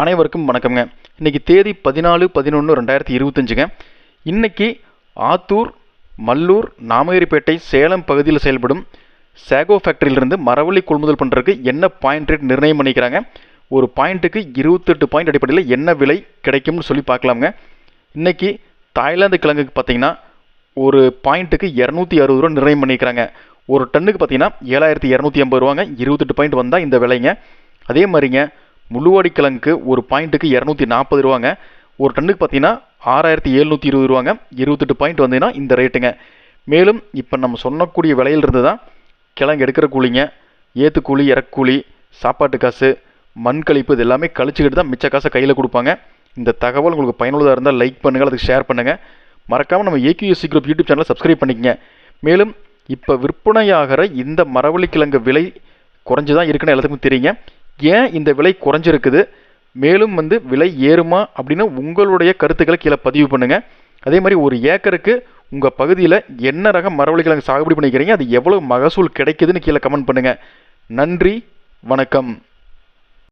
அனைவருக்கும் வணக்கம்ங்க. இன்றைக்கி தேதி பதினாலு பதினொன்று ரெண்டாயிரத்தி இருபத்தஞ்சுங்க. இன்னைக்கு ஆத்தூர் மல்லூர் நாமகிரிப்பேட்டை சேலம் பகுதியில் செயல்படும் சேகோ ஃபேக்டரியிலிருந்து மரவள்ளி கொள்முதல் பண்ணுறதுக்கு என்ன பாயிண்ட் ரேட் நிர்ணயம் பண்ணிக்கிறாங்க? ஒரு பாயிண்ட்டுக்கு இருபத்தெட்டு பாயிண்ட் அடிப்படையில் என்ன விலை கிடைக்கும்னு சொல்லி பார்க்கலாமுங்க. இன்னைக்கு தாய்லாந்து கிழங்குக்கு பார்த்தீங்கன்னா ஒரு பாயிண்ட்டுக்கு இரநூத்தி அறுபது ரூபா நிர்ணயம் பண்ணிக்கிறாங்க. ஒரு டன்னுக்கு பார்த்தீங்கன்னா ஏழாயிரத்தி இரநூத்தி ஐம்பது ரூபாங்க. இருபத்தெட்டு பாயிண்ட் வந்தால் இந்த விலைங்க. அதே மாதிரிங்க முள்ளுவாடி கிழங்குக்கு ஒரு பாயிண்ட்டுக்கு இரநூத்தி நாற்பது ரூபாங்க. ஒரு டன்னுக்கு பார்த்தீங்கன்னா ஆறாயிரத்தி எழுநூற்றி இருபது ரூபாங்க. இருபத்தெட்டு பாயிண்ட் வந்தீங்கன்னா இந்த ரேட்டுங்க மேலும் இப்போ நம்ம சொன்னக்கூடிய விலையிலிருந்து தான் கிழங்கு எடுக்கிற கூலிங்க ஏற்று கூலி இறக்கூலி சாப்பாட்டு காசு மண் கழிப்பு இது எல்லாமே கழிச்சுக்கிட்டு தான் மிச்ச காசை கையில் கொடுப்பாங்க. இந்த தகவல் உங்களுக்கு பயனுள்ளதாக இருந்தால் லைக் பண்ணுங்கள் அதுக்கு ஷேர் பண்ணுங்கள் மறக்காமல் நம்ம ஏகியூசி குரூப் யூடியூப் சேனலை சப்ஸ்கிரைப் பண்ணிக்கங்க. மேலும் இப்போ விற்பனையாகிற இந்த மரவள்ளி கிழங்கு விலை குறைஞ்சு தான் இருக்குன்னு எல்லாத்துக்கும் தெரியுங்க. ஏன் இந்த விலை குறைஞ்சிருக்குது? மேலும் வந்து விலை ஏறுமா அப்படின்னு உங்களுடைய கருத்துக்களை கீழே பதிவு பண்ணுங்கள் அதே மாதிரி ஒரு ஏக்கருக்கு உங்கள் பகுதியில் என்ன ரகம் மரவள்ளி சாகுபடி பண்ணிக்கிறீங்க? அது எவ்வளோ மகசூல் கிடைக்குதுன்னு கீழே கமெண்ட் பண்ணுங்கள் நன்றி வணக்கம்.